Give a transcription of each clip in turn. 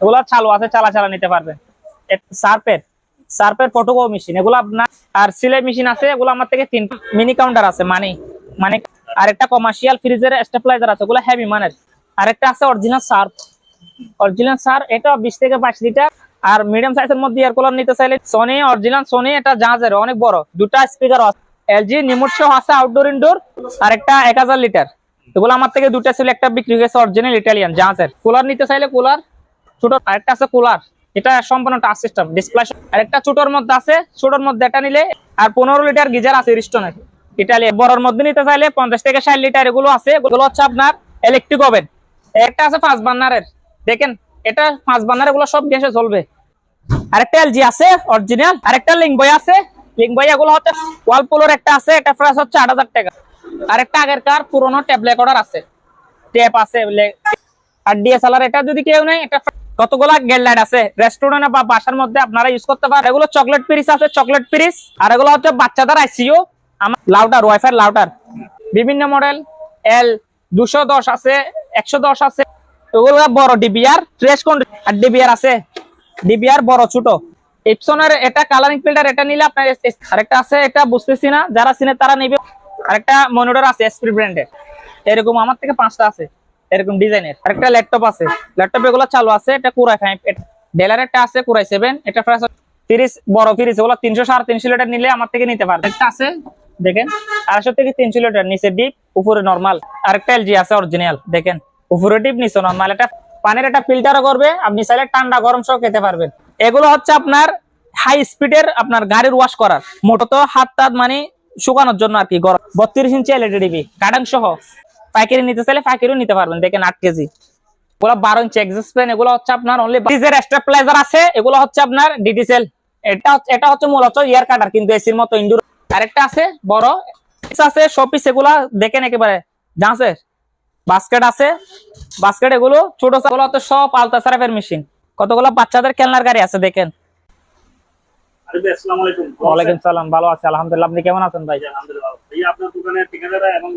এগুলো চালু আছে, চালা চালা নিতে সার্পের ফটোকো মেশিন এগুলো আপনার আর মেশিন আছে, এগুলো আমার থেকে তিন মিনি কাউন্টার আছে মানে মানে আরেকটা কমার্শিয়াল ফ্রিজের স্টেপলাইজার আছে, ওগুলো হেভি মানের। আরেকটা আছে অরিজিনাল সার্প। অরিজিনাল সার এটা বিশ থেকে লিটার আর মিডিয়াম সাইজের মধ্যে এয়ার কুলার নিতে চাইলে সোনি অরিজিনাল সোনি এটা জাহাজের অনেক বড়। দুটা স্পিকার এলজি নিমুট সহ আছে আউটডোর ইনডোর আর একটা এক হাজার লিটার এগুলো আমার থেকে দুটা ছিল, একটা বিক্রি হয়েছে অরিজিনাল ইটালিয়ান জাহাজের। কুলার নিতে চাইলে কুলার ছোট আরেকটা আছে কুলার এটা সম্পূর্ণ টাচ সিস্টেম ডিসপ্লে আরেকটা ছোটর মধ্যে আছে, ছোটর মধ্যে এটা নিলে, আর পনেরো লিটার গিজার আছে রিস্টনের। ইটালি বড়র মধ্যে নিতে চাইলে পঞ্চাশ থেকে ষাট লিটার এগুলো আছে, এগুলো হচ্ছে আপনার ইলেকট্রিক ওভেন একটা আছে পাঁচ বান্নারের দেখেন, এটা পাঁচ বান্নার এগুলো সব গ্যাসে চলবে আরেকটা এলজি আছে অরিজিনাল আরেকটা লিঙ্ক আছে। লিঙ্ক এগুলো হচ্ছে ওয়ালপুলের একটা আছে, এটা প্রাইস হচ্ছে আট হাজার টাকা। আরেকটা আগের কার পুরোনো ট্যাব রেকর্ডার আছে। ট্যাপ আছে আর ডিএসএলআর এটা যদি কেউ নেই এটা কতগুলা গেল লাইট আছে রেস্টুরেন্ট বা বাসার মধ্যে আপনারা ইউজ করতে পারেন। এগুলো চকলেট পিরিস আছে চকলেট পিরিস আর এগুলো হচ্ছে বাচ্চাদের আইসিইউ আমার লাউটার ওয়াইফাই লাউটার বিভিন্ন মডেল এল দুশো দশ আছে, একশো দশ আছে। বড় ডিবিআর কোন আর ডিবিআর আছে। ডিবিআর বড়, ছোট। এপসনের এটা কালারিং ফিল্টার এটা নিলে আপনার আরেকটা আছে, এটা বুঝতেছি না। যারা চিনে তারা নেবে। আরেকটা মনিটর আছে ব্র্যান্ডের এরকম আমার থেকে পাঁচটা আছে। এরকম ডিজাইনের। আরেকটা ল্যাপটপ আছে। ল্যাপটপ এগুলো চালু আছে এটা কুরাই ফাইভ ডেলার একটা আছে কুরাই সেভেন এটা প্রাইস তিরিশ বড় তিরিশ এগুলো তিনশো সাড়ে তিনশো লিটার নিলে আমার থেকে নিতে পারবে। একটা আছে। দেখেন আড়াইশো থেকে তিনশো লিটার নিচে ডিপ উপরে নর্মাল আরেকটা এলজি আছে অরিজিনাল দেখেন উপরে ডিপ নিচে নর্মাল এটা পানির একটা ফিল্টারও করবে আপনি চাইলে ঠান্ডা গরম সহ খেতে পারবেন। এগুলো হচ্ছে আপনার হাই স্পিডের আপনার গাড়ির ওয়াশ করার। মোটর তো হাত টাত মানে শুকানোর জন্য আর কি গরম। বত্রিশ ইঞ্চি এলইডি টিভি কাটাং সহ। পাইকারি নিতে চাইলে পাইকারিও নিতে পারবেন। দেখেন আট কেজি। এগুলো বারো ইঞ্চি এক্সিস পেন এগুলো হচ্ছে আপনার অনলি স্টেপলাইজার আছে, এগুলো হচ্ছে আপনার ডিডিসেল এটা এটা হচ্ছে মূলত ইয়ার কাটার, কিন্তু এসির মতো ইন্ডোর আরেকটা আছে, বড়। আছে শোপিস এগুলা, দেখেন একেবারে। জানছে? বাস্কেট আছে। বাস্কেট এগুলো ছোট এগুলো সব আলতা সারাফের মেশিন কতগুলো বাচ্চাদের খেলনার গাড়ি আছে, দেখেন। আরে ভাই, আসসালামু আলাইকুম। সালাম ভালো আছে আলহামদুলিল্লাহ। আপনি কেমন আছেন ভাই? আলহামদুলিল্লাহ। ভাইয়া, আপনার দোকানের ঠিকানাটা এবং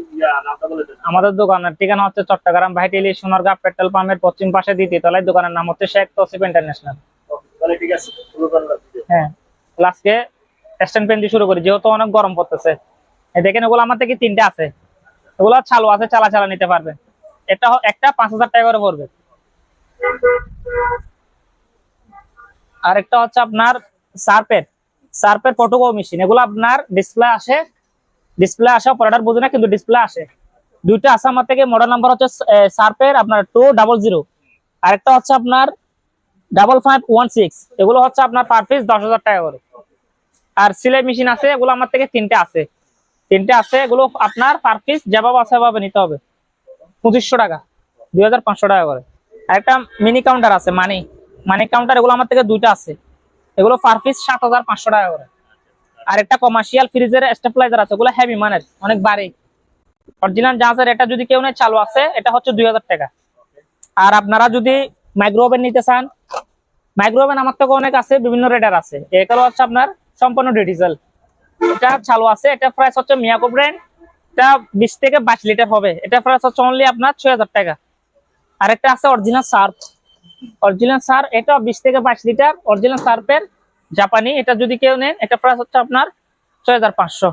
নামটা বলে দেন। আমাদের দোকানের ঠিকানা হচ্ছে চট্টগ্রাম ভাইটেলি সোনারগাঁ পেট্রোল পাম্পের পশ্চিম পাশে দ্বিতীয় তলায়। দোকানের নাম হচ্ছে শেখ তসিফ ইন্টারন্যাশনাল। তাহলে ঠিক আছে, শুরু করা হ্যাঁ লাস্টে স্ট্যান্ড পেন দিয়ে শুরু করি যেহেতু অনেক গরম পড়তেছে। এই দেখেন এগুলো আমার থেকে তিনটে আছে। এগুলো চালু আছে চালা চালা নিতে পারবেন এটা একটা পাঁচ হাজার টাকা করে পড়বে। আর একটা হচ্ছে আপনার সার্পের সার্পের ফটোকো মেশিন এগুলো আপনার ডিসপ্লে আসে ডিসপ্লে আসে অপারেটর বোঝে না, কিন্তু ডিসপ্লে আসে। দুইটা আছে আমার থেকে মডেল নাম্বার হচ্ছে সার্পের, আপনার টু ডাবল জিরো আরেকটা হচ্ছে আপনার ডাবল ফাইভ ওয়ান সিক্স এগুলো হচ্ছে আপনার পার পিস দশ হাজার টাকা করে। আর সিলাই মেশিন আছে, এগুলো আমার থেকে তিনটে আছে। তিনটে আছে, এগুলো আপনার পার পিস যেভাবে আছে সেভাবে নিতে হবে। পঁচিশশো টাকা, দুই হাজার পাঁচশো টাকা করে। আরেকটা মিনি কাউন্টার আছে মানি মানি কাউন্টার এগুলো আমার থেকে দুইটা আছে। এগুলো পার পিস সাত হাজার পাঁচশো টাকা করে। আর একটা কমার্শিয়াল ফ্রিজের স্টেপলাইজার আছে, ওগুলো হেভি মানের, অনেক বাড়ি। অরিজিনাল জাহাজের এটা যদি কেউ নেয়, চালু আছে, এটা হচ্ছে দুই হাজার টাকা। আর আপনারা যদি মাইক্রো ওভেন নিতে চান মাইক্রো ওভেন আমার থেকে অনেক আছে, বিভিন্ন রেটার আছে। এগুলো হচ্ছে আপনার সম্পূর্ণ ডিজিটাল এটা চালু আছে, এটা প্রাইস হচ্ছে মিয়াকো ব্র্যান্ড এটা বিশ থেকে বাইশ লিটার হবে। এটা প্রাইস হচ্ছে অনলি আপনার ছয় হাজার টাকা। আরেকটা আছে অরিজিনাল সার্ফ অরিজিনাল সার, এটা বিশ থেকে বাইশ লিটার অরিজিনাল সার্ফের জাপানি। এটা যদি কেউ নেন, এটা প্রাইস হচ্ছে আপনার ছয় হাজার পাঁচশো।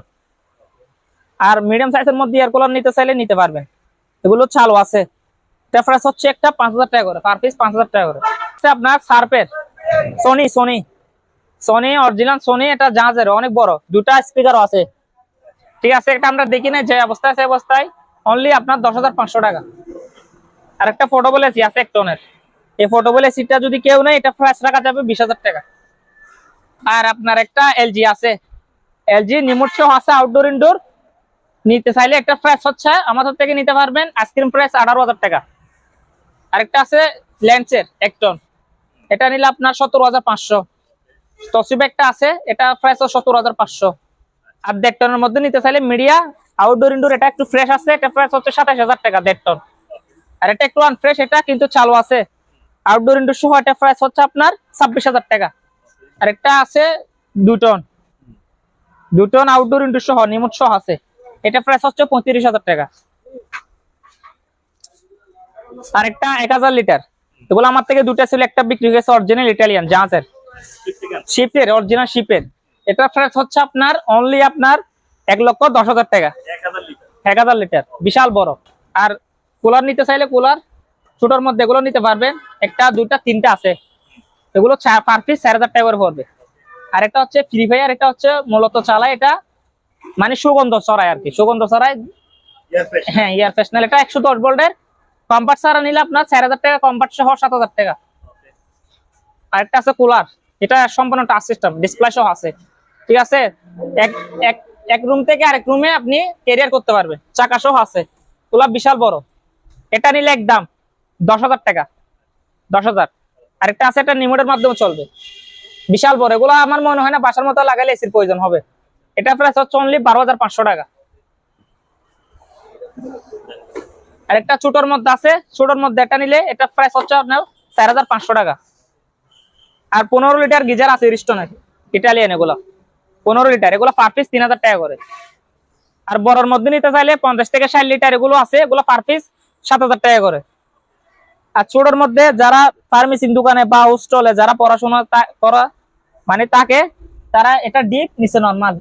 আর মিডিয়াম সাইজের মধ্যে এয়ার কুলার নিতে চাইলে নিতে পারবেন এগুলো চালু আছে। এটা হচ্ছে একটা পাঁচ হাজার টাকা করে। পার পিস পাঁচ হাজার টাকা করে। আপনার সার্ফের Sony Sony Sony original Sony এটা জাহাজের, অনেক বড়। দুটা স্পিকারও আছে। ঠিক আছে এটা আমরা দেখি না যে অবস্থায় আছে অবস্থায় অনলি আপনার দশ হাজার পাঁচশো টাকা। আর একটা ফোটোবল এসি আছে, এক টনের এই ফোটোবল এসিটা যদি কেউ নেই এটা প্রাইস রাখা যাবে বিশ হাজার টাকা। আর আপনার একটা এলজি আছে। এলজি নিমোট সহ আছে আউটডোর ইনডোর নিতে চাইলে একটা প্রাইস হচ্ছে, আমাদের থেকে নিতে পারবেন আইসক্রিম প্রাইস আঠারো হাজার টাকা। আরেকটা আছে ল্যান্সের এক টন এটা নিলে আপনার সতেরো হাজার পাঁচশো। তসিব একটা আছে, এটা প্রাইস সতেরো হাজার পাঁচশো। আর দেড় টনের মধ্যে নিতে চাইলে মিডিয়া আউটডোর ইনডোর এটা একটু ফ্রেশ আছে, এটা প্রাইস হচ্ছে সাতাশ হাজার টাকা দেড় টন আর এটা একটু আনফ্রেশ এটা কিন্তু চালু আছে। আউটডোর ইনডোর সহ এটা প্রাইস হচ্ছে আপনার ছাব্বিশ হাজার টাকা। আর একটা আছে দু টন দু টন আউটডোর ইনডোর সহ নিমুট সহ আছে। এটা প্রাইস হচ্ছে পঁয়ত্রিশ হাজার টাকা। আর একটা এক হাজার লিটার এগুলো আমার থেকে দুটা ছিল একটা বিক্রি হয়ে গেছে অরিজিনাল ইটালিয়ান জাহাজের। শিপের অরিজিনাল শিপের এটা প্রাইস হচ্ছে আপনার অনলি আপনার এক লক্ষ দশ হাজার টাকা। এক হাজার লিটার বিশাল বড়। আর কুলার নিতে চাইলে কুলার ছোটোর মধ্যে এগুলো নিতে পারবেন। একটা দুইটা তিনটা আছে। এগুলো পার পিস চার হাজার টাকা করে পড়বে। আর একটা হচ্ছে ফ্রি ফায়ার এটা হচ্ছে মূলত চালায় এটা মানে সুগন্ধ ছড়ায় আর কি। সুগন্ধ ছড়ায় হ্যাঁ ইয়ার ফ্রেশনাল এটা একশো দশ ভোল্টের কম্পার্ট ছাড়া নিলে আপনার চার হাজার টাকা কম্পার্ট সহ সাত হাজার টাকা। আর একটা আছে কুলার এটা সম্পূর্ণ টাচ সিস্টেম ডিসপ্লে সহ আছে। ঠিক আছে? এক এক এক রুম থেকে আরেক রুমে আপনি ক্যারিয়ার করতে পারবেন। চাকা সহ আছে। কুলার বিশাল বড়। এটা নিলে একদম দশ হাজার টাকা। দশ হাজার। আরেকটা আছে, এটা রিমোটের মাধ্যমে চলবে। বিশাল বড়। এগুলো আমার মনে হয় না, বাসার মতো লাগালে এসির প্রয়োজন হবে। এটা প্রাইস হচ্ছে অনলি বারো হাজার পাঁচশো টাকা। আরেকটা ছোটোর মধ্যে আছে, ছোটোর মধ্যে এটা নিলে এটা প্রাইস হচ্ছে আপনার চার হাজার পাঁচশো টাকা। আর পনেরো লিটার গিজার আছে রিস্টনের ইটালিয়ান এগুলো। পনেরো লিটার, এগুলো পার পিস তিন হাজার টাকা করে। আর বড়র মধ্যে নিতে চাইলে পঞ্চাশ থেকে ষাট লিটার এগুলো আছে, এগুলো পার পিস সাত হাজার টাকা করে। আর ছোটোর মধ্যে যারা ফার্মেসিং দোকানে বা হোস্টেলে যারা পড়াশোনা করা মানে তাকে, তারা এটা ডিপ নিচে নর্মাল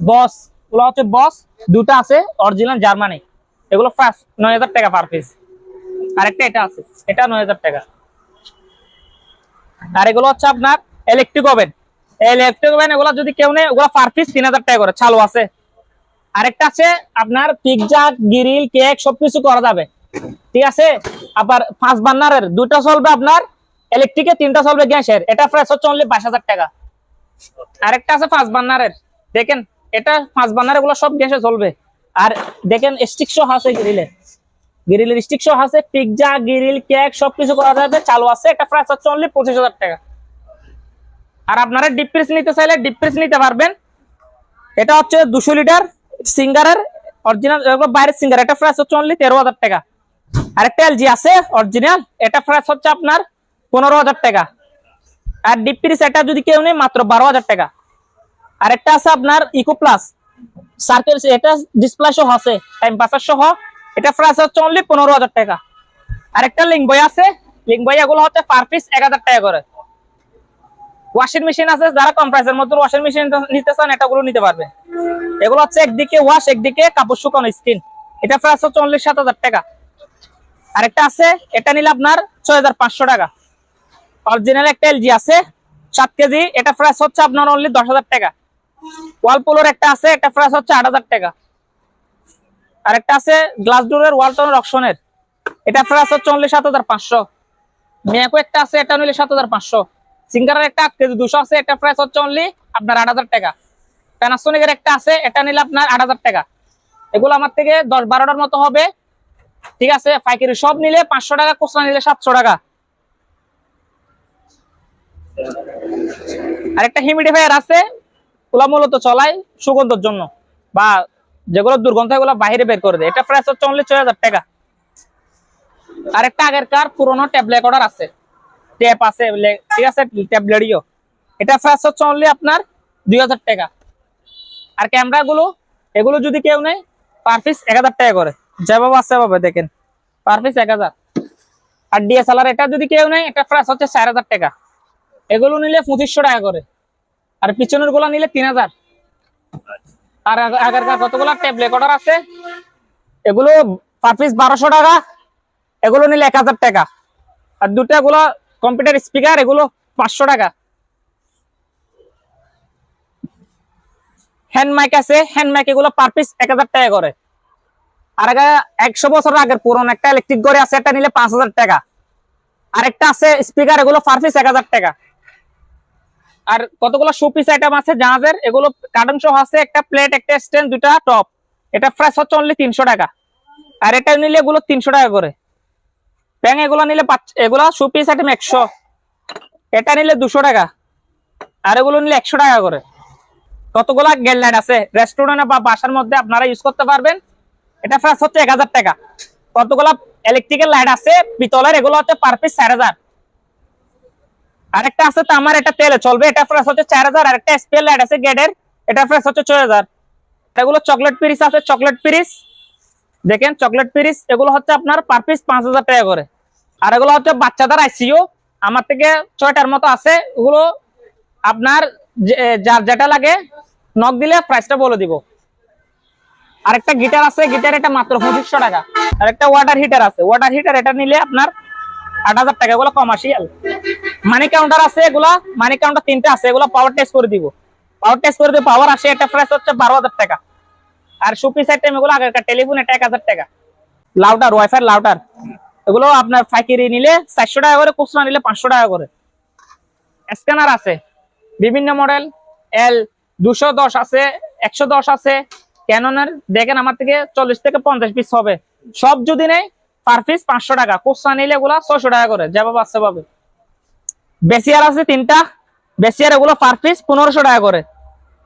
বস হচ্ছে বস দুটো আছে অরিজিনাল জার্মানি এগুলো ফার্স্ট নয় হাজার টাকা পার পিস আরেকটা এটা আছে, এটা নয় হাজার টাকা। আর এগুলো হচ্ছে আপনার ইলেকট্রিক ওভেন ইলেকট্রিক ওভেন এগুলো যদি কেউ নেই ওগুলো পার পিস তিন হাজার টাকা করে, চালু আছে। আরেকটা আছে আপনার পিৎজা গ্রিল কেক সবকিছু করা যাবে। ঠিক আছে? আবার পাঁচ বান্নারের দুটা চলবে আপনার ইলেকট্রিকে তিনটা চলবে গ্যাসের। এটা প্রাইস হচ্ছে অনলি বাইশ হাজার টাকা। আরেকটা আছে পাঁচ বান্নারের। দেখেন, এটা পাঁচ বান্নার এগুলো সব গ্যাসে চলবে। আর দেখেন স্টিক সহ আছে গ্রিলে গ্রিলের স্টিক সহ আছে পিৎজা গ্রিল কেক সবকিছু করা যাবে, চালু আছে। একটা প্রাইস হচ্ছে অনলি পঁচিশ হাজার টাকা। আর আপনারা ডিপ ফ্রিজ নিতে চাইলে ডিপ ফ্রিজ নিতে পারবেন। এটা হচ্ছে দুশো লিটার সিঙ্গারের অরিজিনাল বাইরের সিঙ্গার। এটা প্রাইস হচ্ছে অনলি তেরো হাজার টাকা। আরেকটা এলজি আছে অরিজিনাল এটা প্রাইস হচ্ছে আপনার পনেরো হাজার টাকা। আর ডিপ ফ্রিজ এটা যদি কেউ নেই মাত্র বারো হাজার টাকা। আরেকটা আছে আপনার ইকো প্লাস সার্কেল এটা ডিসপ্লে সহ আছে টাইম পাসার সহ। এটা প্রাইস হচ্ছে অনলি পনেরো হাজার টাকা। আরেকটা লিঙ্ক বই আছে। লিঙ্ক বই এগুলো হচ্ছে পার পিস এক হাজার টাকা করে। ওয়াশিং মেশিন আছে, যারা কম প্রাইসের মধ্যে ওয়াশিং মেশিন নিতে চান, এটাগুলো নিতে পারবে। এগুলো হচ্ছে একদিকে ওয়াশ একদিকে কাপড় শুকানো স্কিন এটা প্রাইস হচ্ছে অনলি সাত হাজার টাকা। আরেকটা আছে, এটা নিলে আপনার ছয় হাজার পাঁচশো টাকা। অরিজিনাল একটা এলজি আছে, সাত কেজি, এটা প্রাইস হচ্ছে আপনার অনলি দশ হাজার টাকা। ওয়ালপুলোর একটা আছে, এটা প্রাইস হচ্ছে আট হাজার টাকা। আরেকটা আছে গ্লাস ডোরের ওয়ালটনের অপশনের এটা প্রাইস হচ্ছে অনলি সাত হাজার পাঁচশো। মিয়াকো একটা আছে এটা নিলে সাত হাজার পাঁচশো। সিঙ্গারের একটা আট কেজি দুশো আছে, এটা প্রাইস হচ্ছে অনলি আপনার আট হাজার টাকা। প্যানাসোনিকের একটা আছে, এটা নিলে আপনার আট হাজার টাকা। এগুলো আমার থেকে দশ বারোটার মতো হবে। ঠিক আছে? পাইকারি সব নিলে পাঁচশো টাকা, খুচরা নিলে সাতশো টাকা। আরেকটা হিউমিডিফায়ার আছে। ওগুলা মূলত চলায় সুগন্ধের জন্য। বা যেগুলো দুর্গন্ধ, এগুলো বাইরে বের করে দেয়। এটা প্রাইস হচ্ছে অনলি ছয় হাজার টাকা। আরেকটা আগের কার পুরোনো ট্যাবলেট অর্ডার আছে। ট্যাপ আছে ঠিক আছে? ট্যাবলেটও এটা প্রাইস হচ্ছে অনলি আপনার দুই হাজার টাকা। আর ক্যামেরা গুলো এগুলো যদি কেউ নেই পার পিস এক হাজার টাকা করে। যেভাবে আছে সেভাবে দেখেন। পার পিস এক হাজার। আর ডিএসএলআর এটা যদি কেউ নেই এটা প্রাইস হচ্ছে চার হাজার টাকা। এগুলো নিলে পঁচিশশো টাকা করে। আর পিছনেরগুলো নিলে তিন হাজার। আর আগ- আগেরকার কতগুলো ট্যাবলেট অর্ডার আছে? এগুলো পার পিস বারোশো টাকা। এগুলো নিলে এক হাজার টাকা। আর দুটা গুলো কম্পিউটার স্পিকার এগুলো পাঁচশো টাকা। হ্যান্ড মাইক আছে। হ্যান্ড মাইক এগুলো পার পিস এক হাজার টাকা করে। আর একশো বছর আগের পুরনো একটা ইলেকট্রিক গড়ে আছে, এটা নিলে পাঁচ হাজার টাকা। আরেকটা আছে স্পিকার এগুলো পার পিস এক হাজার টাকা। আর কতগুলো শোপিস আইটেম আছে, জাহাজের, এগুলো কার্টন সহ আছে, একটা প্লেট একটা স্ট্যান্ড দুটা টপ এটা প্রাইস হচ্ছে অনলি তিনশো টাকা। আর এটা নিলে এগুলো তিনশো টাকা করে। ব্যাং এগুলো নিলে এগুলো শো পিস আইটেম একশো। এটা নিলে দুশো টাকা। আর এগুলো নিলে একশো টাকা করে। কতগুলা গেল আছে? রেস্টুরেন্টে বা বাসার মধ্যে আপনারা ইউজ করতে পারবেন। এটা প্রাইস হচ্ছে এক হাজার টাকা। কতগুলা ইলেকট্রিক্যাল লাইট আছে? পিতলের এগুলো হচ্ছে পার পিস চার হাজার। আরেকটা আছে তামার এটা তেলে চলবে, এটা প্রাইস হচ্ছে চার হাজার। আরেকটা স্পেল লাইট আছে গেটের এটা প্রাইস হচ্ছে ছয় হাজার। এগুলো চকলেট পিরিস আছে চকলেট পিরিস দেখেন চকলেট পিরিস এগুলো হচ্ছে আপনার পার পিস পাঁচ হাজার টাকা করে। আর এগুলো হচ্ছে বাচ্চাদের আইসিও আমার থেকে ছয়টার মতো আছে ওগুলো আপনার যার যেটা লাগে নক দিলে প্রাইসটা বলে দিব। আরেকটা গিটার আছে গিটার এটা মাত্র পঁচিশশো টাকা। আর একটা ওয়াটার হিটার আছে। ওয়াটার হিটার এটা নিলে আপনার আট হাজার টাকা, এগুলো কমার্শিয়াল মানি কাউন্টার আছে এগুলা মানি কাউন্টার তিনটা আছে, এগুলো পাওয়ার টেস্ট করে দিব। পাওয়ার টেস্ট করে দিব পাওয়ার আসে, এটা প্রাইস হচ্ছে বারো হাজার টাকা। আর সুপিস আইটেম এগুলো আগেরকার টেলিফোন এটা এক হাজার টাকা। লাউটার ওয়াইফাই লাউটার এগুলো আপনার ফাইকিরি নিলে চারশো টাকা করে, খুচরা নিলে পাঁচশো টাকা করে। স্ক্যানার আছে। বিভিন্ন মডেল এল দুশো দশ আছে, একশো দশ আছে। ক্যাননের দেখেন আমার থেকে চল্লিশ থেকে পঞ্চাশ পিস হবে। সব যদি নেই পার পিস পাঁচশো টাকা। খুচরা নিলে এগুলা ছয়শো টাকা করে, যেভাবে আছে পাবে বেসিয়ার আছে তিনটা। বেসিয়ার এগুলো পার পিস পনেরোশো টাকা করে।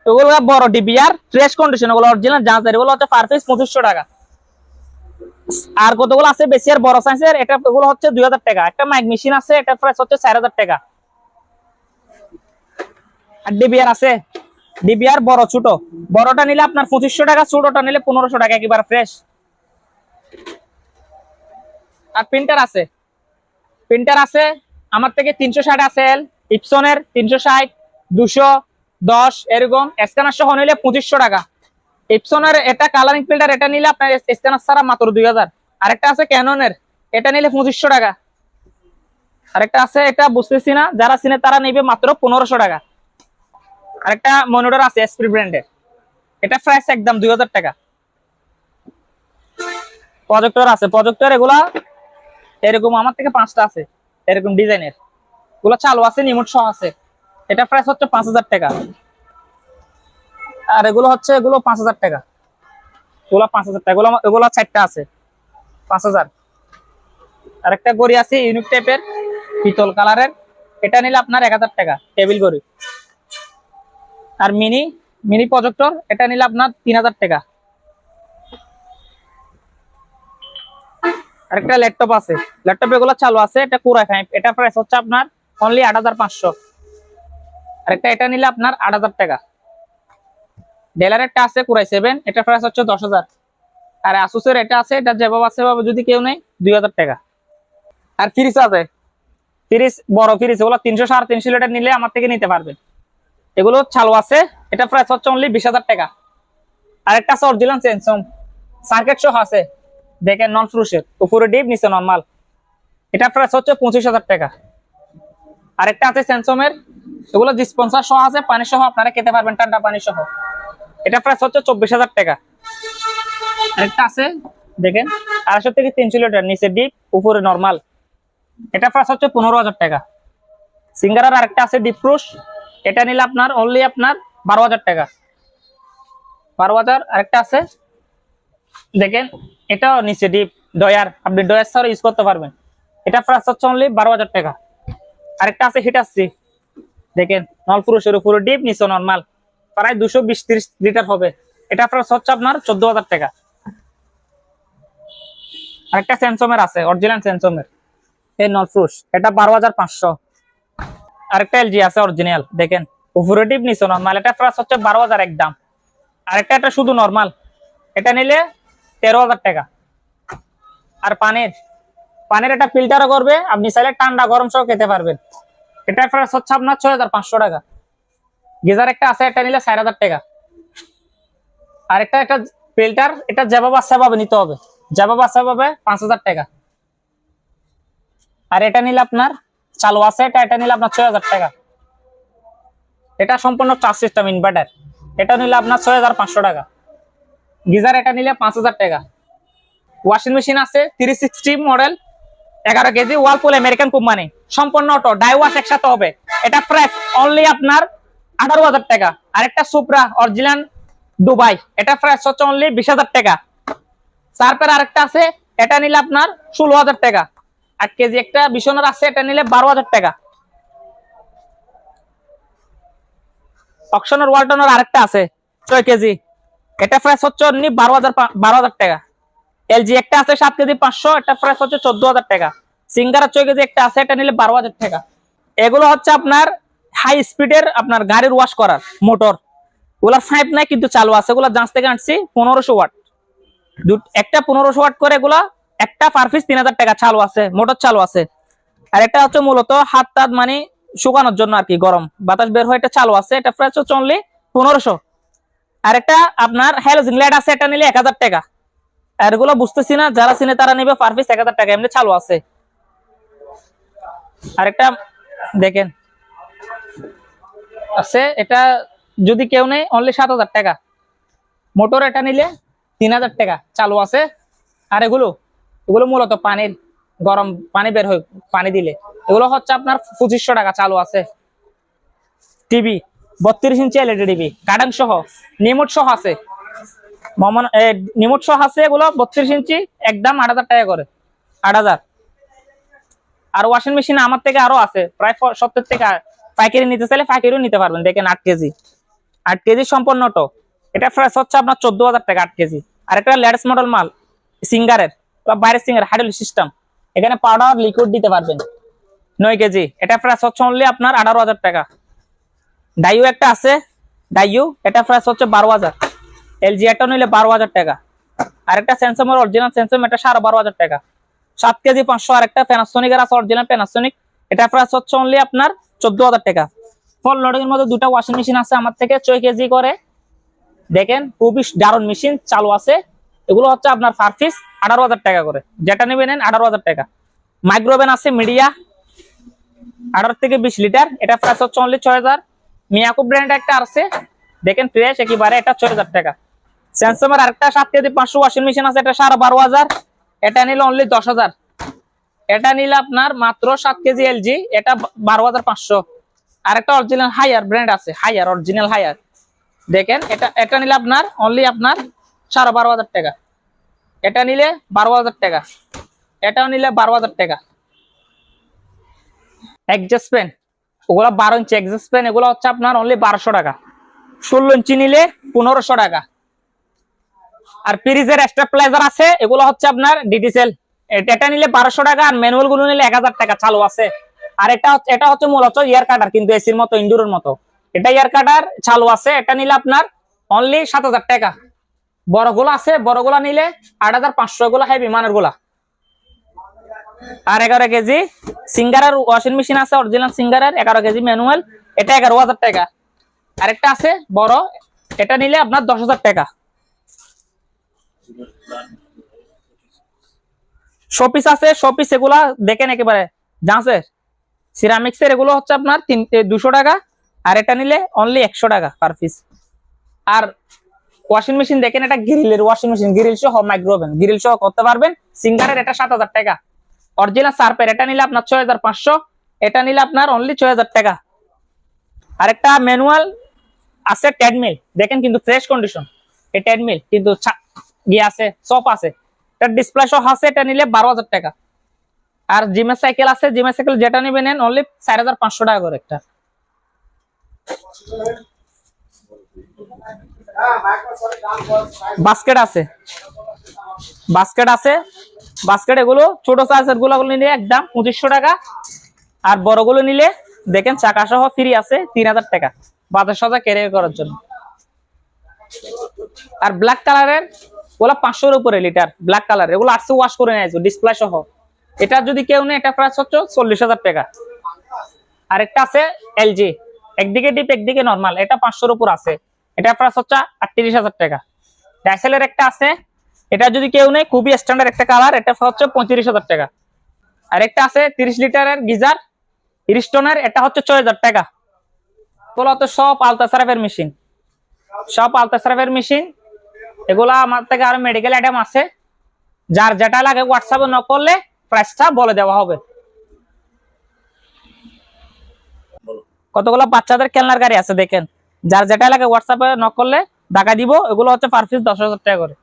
এগুলো বড় ডিবিআর ফ্রেশ কন্ডিশন এগুলো অরিজিনাল জাহাজের এগুলো হচ্ছে পার পিস পঁচিশশো টাকা। আর কতগুলো আছে? বেশি আর বড় সাইজের এটা এগুলো হচ্ছে দুই হাজার টাকা। একটা মাইক মেশিন আছে, এটা প্রাইস হচ্ছে চার হাজার টাকা। আর ডিবিআর আছে? ডিবিআর বড় ছোট। বড়টা নিলে আপনার পঁচিশশো টাকা, ছোটটা নিলে পনেরোশো টাকা, একেবারে ফ্রেশ আর প্রিন্টার আছে। প্রিন্টার আছে, আমার থেকে তিনশো ষাট আছে এল ইপসনের তিনশো ষাট, দুশো, দশ, এরকম। স্ক্যানার সহ নিলে পঁচিশশো টাকা। ইপসনের এটা কালারিং ফিল্টার এটা নিলে আপনার স্ক্যানার ছাড়া মাত্র দুই হাজার। আরেকটা আছে ক্যাননের এটা নিলে পঁচিশশো টাকা। আরেকটা আছে, এটা বুঝতেছি না, যারা চিনে তারা নিবে মাত্র পনেরোশো টাকা। আরেকটা মনিটর আছে এসপি ব্র্যান্ডের এটা প্রাইস একদম দুই হাজার টাকা। প্রজেক্টর আছে। প্রজেক্টর এগুলা এরকম আমার থেকে পাঁচটা আছে, এরকম ডিজাইনের। এগুলো চালু আছে, নিমোট সহ আছে। এটা প্রাইস হচ্ছে পাঁচ হাজার টাকা। আর এগুলো হচ্ছে, এগুলো পাঁচ হাজার টাকা। এগুলো পাঁচ হাজার টাকা। এগুলো চারটা আছে। পাঁচ হাজার। আর একটা গড়ি আছে ইউনিক টাইপের পিতল কালারের এটা নিলে আপনার এক হাজার টাকা টেবিল গড়ি। আর মিনি মিনি প্রজেক্টর এটা নিলে আপনার তিন হাজার টাকা। আরেকটা ল্যাপটপ আছে। ল্যাপটপ এগুলো চালু আছে, এটা কুড়াই ফাইভ এটা প্রাইস হচ্ছে আপনার অনলি আট হাজার পাঁচশো। আরেকটা এটা নিলে আপনার আট হাজার টাকা। ডেলার একটা আছে কুড়াই সেভেন এটা প্রাইস হচ্ছে দশ হাজার। আর আসুসের এটা আছে, এটা যেভাবে আছে সেভাবে যদি কেউ নেই দুই হাজার টাকা। আর ফ্রিজ আছে। ফ্রিজ বড় ফ্রিজ এগুলো তিনশো সাড়ে তিনশো লিটার নিলে আমার থেকে নিতে পারবেন এগুলো চালু আছে। এটা প্রাইস হচ্ছে অনলি বিশ হাজার টাকা। আরেকটা আছে অরিজিনাল সেন্সম সার্কেট সহ আছে। দেখেন নন ফ্রুশের উপরে ডিপ নিচে নর্মাল এটা প্রাইস হচ্ছে পঁচিশ হাজার টাকা। আরেকটা আছে স্যামসংয়ের এগুলো ডিসপেন্সার সহ আছে, পানি সহ, আপনারা খেতে পারবেন, ঠান্ডা পানি সহ। এটা প্রাইস হচ্ছে চব্বিশ হাজার টাকা। আরেকটা আছে, দেখেন, আড়াইশো থেকে তিনশো লিটার, নিচে ডিপ উপরে নর্মাল এটা প্রাইস হচ্ছে পনেরো হাজার টাকা। সিঙ্গারার আরেকটা আছে ডিপ এটা নিলে আপনার অনলি আপনার বারো হাজার টাকা। বারো হাজার আরেকটা আছে। দেখেন, এটাও নিচে ডিপ ডয়ার আপনি ডয়ার ছাড়া ইউজ করতে পারবেন। এটা প্রাইস হচ্ছে অনলি বারো হাজার টাকা। আরেকটা আছে হিটাসি দেখেন, নল পুরুষের উপরে ডিপ নিচে নর্মাল প্রায় দুশো বিশ ত্রিশ লিটার হবে। এটা প্রাইস হচ্ছে আপনার চোদ্দ হাজার টাকা। আরেকটা স্যামসংয়ের আছে অরিজিনাল স্যামসংয়ের এই নল পুরুষ, এটা বারো হাজার পাঁচশো। আরেকটা এলজি আছে অরিজিনাল দেখেন। উপরে ডিপ নিচে নর্মাল এটা প্রাইস হচ্ছে বারো হাজার একদম আরেকটা এটা শুধু নর্মাল এটা নিলে তেরো হাজার টাকা। আর পানির? পানির একটা ফিল্টারও করবে আপনি চাইলে ঠান্ডা গরম সহ খেতে পারবেন। এটা প্রাইস হচ্ছে আপনার ছয় হাজার পাঁচশো টাকা। গিজার একটা আছে, এটা নিলে চার হাজার টাকা। আর একটা ফিল্টার এটা যেভাবে সেভাবে নিতে হবে। যেভাবে সেভাবে পাঁচ হাজার টাকা। আর এটা নিলে আপনার চালু আছে, এটা এটা নিলে আপনার ছয় হাজার টাকা। এটা সম্পূর্ণ চার্জ সিস্টেম ইনভার্টার এটা নিলে আপনার ছয় হাজার পাঁচশো টাকা। গিজার এটা নিলে পাঁচ হাজার টাকা। ওয়াশিং মেশিন আছে থ্রি সিক্সটি মডেল এগারো কেজি ওয়ালপুল আমেরিকান কোম্পানি সম্পূর্ণ অটো ডাই ওয়াশ একসাথে হবে। এটা প্রাইস অনলি আপনার আঠারো হাজার টাকা। আরেকটা সুপ্রা অরিজিনাল দুবাই এটা প্রাইস হচ্ছে অনলি বিশ হাজার টাকা। সার্পের আরেকটা আছে, এটা নিলে আপনার ষোলো হাজার টাকা। আট কেজি একটা বিছনের আছে, এটা নিলে বারো হাজার টাকা। অকশনের ওয়ালটনের আরেকটা আছে, ছয় কেজি। এটা প্রাইস হচ্ছে অনলি বারো হাজার বারো হাজার টাকা। এলজি একটা আছে সাত কেজি পাঁচশো, এটা প্রাইস হচ্ছে চোদ্দ হাজার টাকা। সিঙ্গারা ছয় কেজি একটা আছে, এটা নিলে বারো হাজার টাকা। এগুলো হচ্ছে আপনার হাই স্পিডের আপনার গাড়ির ওয়াশ করার মোটর ওগুলা ফাইভ নাই, কিন্তু চালু আছে। এগুলা জাঁচ থেকে আনছি, পনেরোশো ওয়াট একটা পনেরোশো ওয়াট করে এগুলা একটা পার পিস তিন হাজার টাকা চালু আছে, মোটর চালু আছে। আর এটা হচ্ছে মূলত হাত টাত মানে শুকানোর জন্য আর কি, গরম। বাতাস বের হয়ে এটা চালু আছে, এটা প্রায় হচ্ছে অনলি পনেরোশো। আর একটা আপনার হ্যালোজিন লাইট আছে, এটা নিলে এক হাজার টাকা। আর এগুলো বুঝতেছি না, যারা চিনে তারা নিবে পার পিস এক হাজার টাকা, এমনি চালু আছে। আরেকটা দেখেন, আছে, এটা যদি কেউ নেই অনলি সাত হাজার টাকা। মোটর এটা নিলে তিন হাজার টাকা, চালু আছে। আর এগুলো এগুলো মূলত পানির গরম, পানি বের হয় পানি দিলে। এগুলো হচ্ছে আপনার পঁচিশশো টাকা চালু আছে। টিভি, বত্রিশ ইঞ্চি এলইডি টিভি কার্ডান সহ, নিমোট সহ আছে। নিমোট সহ আছে এগুলো বত্রিশ ইঞ্চি, একদম আট হাজার টাকা করে। আট হাজার। আর ওয়াশিং মেশিন আমার থেকে আরও আছে, প্রায় সত্তর থেকে পাইকারি নিতে চাইলে পাইকারিও নিতে পারবেন, দেখেন আট কেজি। আট কেজি সম্পূর্ণ টো এটা ফ্রেশ হচ্ছে আপনার চোদ্দ হাজার টাকা আট কেজি। আর একটা লেটেস্ট মডেল মাল, সিঙ্গারের। বা বাইরের সিঙ্গার হাইড্রোলিক সিস্টেম এখানে পাউডার লিকুইড দিতে পারবেন। নয় কেজি এটা প্রাইস হচ্ছে অনলি আপনার আঠারো হাজার টাকা। একটা আছে ডাইউ এটা হচ্ছে বারো হাজার। নিলে বারো হাজার টাকা। আর একটা স্যামসাংয়ের অরিজিনাল স্যামসাং এটা সাড়ে বারো হাজার টাকা। সাত কেজি পাঁচশো আর একটা প্যানাসোনিক আছে অরিজিনাল এটা হচ্ছে অনলি আপনার চোদ্দ হাজার টাকা। ফল লোডিং এর মধ্যে দুটো ওয়াশিং মেশিন আছে আমার থেকে, ছয় কেজি করে। দেখেন, খুবই দারুণ মেশিন চালু আছে। এগুলো হচ্ছে আপনার পার আঠারো হাজার টাকা করে। যেটা নেবে নেন আঠারো হাজার টাকা। মাইক্রোওভেন আছে মিডিয়া, আঠারো থেকে বিশ লিটার। এটা প্রাইস হচ্ছে অনলি ছয় হাজার। মিয়াকো ব্র্যান্ড একটা আছে। দেখেন ফ্রেশ একেবারে এটা ছয় হাজার টাকা। স্যামসাং এর আরেকটা সাত কেজি পাঁচশো ওয়াশিং মেশিন আছে, এটা সাড়ে বারো হাজার। এটা নিলে অনলি দশ হাজার। এটা নিলে আপনার মাত্র সাত কেজি এলজি এটা বারো হাজার পাঁচশো। আরেকটা অরিজিনাল হায়ার ব্র্যান্ড আছে হায়ার অরিজিনাল হায়ার দেখেন, এটা এটা নিলে আপনার অনলি আপনার সাড়ে বারো হাজার টাকা। এটা নিলে বারো হাজার টাকা। এটাও নিলে বারো হাজার টাকা। এক্সাস পেন ওগুলো বারো ইঞ্চি এক্সাস পেন এগুলো হচ্ছে আপনার অনলি বারোশো টাকা। ষোলো ইঞ্চি নিলে পনেরোশো টাকা। আর ফ্রিজের স্টেপলাইজার আছে, এগুলো হচ্ছে আপনার ডিডিসেল এটা নিলে বারোশো টাকা আর ম্যানুয়ালগুলো নিলে এক হাজার টাকা, চালু আছে। আর এটা এটা হচ্ছে মূলত ইয়ার কাটার কিন্তু এসির মতো ইন্ডোরের মতো। এটা ইয়ার কাটার চালু আছে, এটা নিলে আপনার অনলি সাত হাজার টাকা। বড়গুলো আছে বড়গুলা নিলে আট হাজার পাঁচশো গুলা হেভি মানেরগুলা। আর এগারো কেজি সিঙ্গারের ওয়াশিং মেশিন আছে অরিজিনাল সিঙ্গারের, এগারো কেজি ম্যানুয়াল এটা এগারো হাজার টাকা। আরেকটা আছে, বড়, এটা নিলে আপনার দশ হাজার টাকা। শোপিস আছে, শোপিস এগুলা দেখেন একেবারে জাঁসের সিরামিক্স এর এগুলো হচ্ছে আপনার তিন দুশো টাকা, আর এটা নিলে অনলি একশো টাকা পার পিস আর ওয়াশিং মেশিন দেখেন, এটা গ্রিলের ওয়াশিং মেশিন গ্রিল সহ মাইক্রোওভেন গ্রিল সহ করতে পারবেন। সিঙ্গারের এটা সাত হাজার টাকা। অরিজিনাল সার্পের এটা নিলে আপনার ছয় হাজার পাঁচশো। এটা নিলে আপনার অনলি ছয় হাজার টাকা। আরেকটা ম্যানুয়াল আছে ট্যাডমিল দেখেন কিন্তু ফ্রেশ কন্ডিশন এই ট্যাডমিল কিন্তু ইয়ে আছে সপ আছে। এটার ডিসপ্লে সহ আছে, এটা নিলে বারো হাজার টাকা। আর জিমের সাইকেল আছে জিমের সাইকেল যেটা নেবেন অনলি চার হাজার পাঁচশো টাকা করে একটা। বাস্কেট আছে। বাস্কেট আছে। বাস্কেট এগুলো ছোট সাইজেরগুলো নিলে একদম পঁচিশশো টাকা। আর বড়গুলো নিলে দেখেন চাকা সহ ফ্রি আছে তিন হাজার টাকা। বাজার সজা ক্যারি করার জন্য। আর ব্ল্যাক কালারের ওগুলো পাঁচশোর উপরে লিটার ব্ল্যাক কালার এগুলো আটশো ওয়াশ করে নেয় ডিসপ্লে সহ। এটা যদি কেউ নেই এটা প্রাইস হচ্ছে চল্লিশ হাজার টাকা। আর একটা আছে এলজি একদিকে ডিপ একদিকে নর্মাল এটা পাঁচশোর উপর আছে। এটা প্রাইস হচ্ছে আটত্রিশ হাজার টাকা। ডাইসেলের একটা আছে, এটা যদি কেউ নেই খুবই স্ট্যান্ডার্ড একটা কালার এটা হচ্ছে পঁয়ত্রিশ হাজার টাকা। আর একটা আছে, তিরিশ লিটারের গিজার ইরিস্টনের এটা হচ্ছে ছয় হাজার টাকা। এগুলো তো সব আলতাসারাফের মেশিন সব আলতাসারাফের মেশিন এগুলা আমার থেকে আরও মেডিকেল আইটেম আছে। যার যেটা লাগে হোয়াটসঅ্যাপে ন করলে প্রাইসটা বলে দেওয়া হবে। কতগুলো বাচ্চাদের খেলনার গাড়ি আছে দেখেন। যার যেটা লাগে হোয়াটসঅ্যাপে নক করলে টাকা দিব, এগুলো হচ্ছে পার পিস দশ হাজার টাকা করে।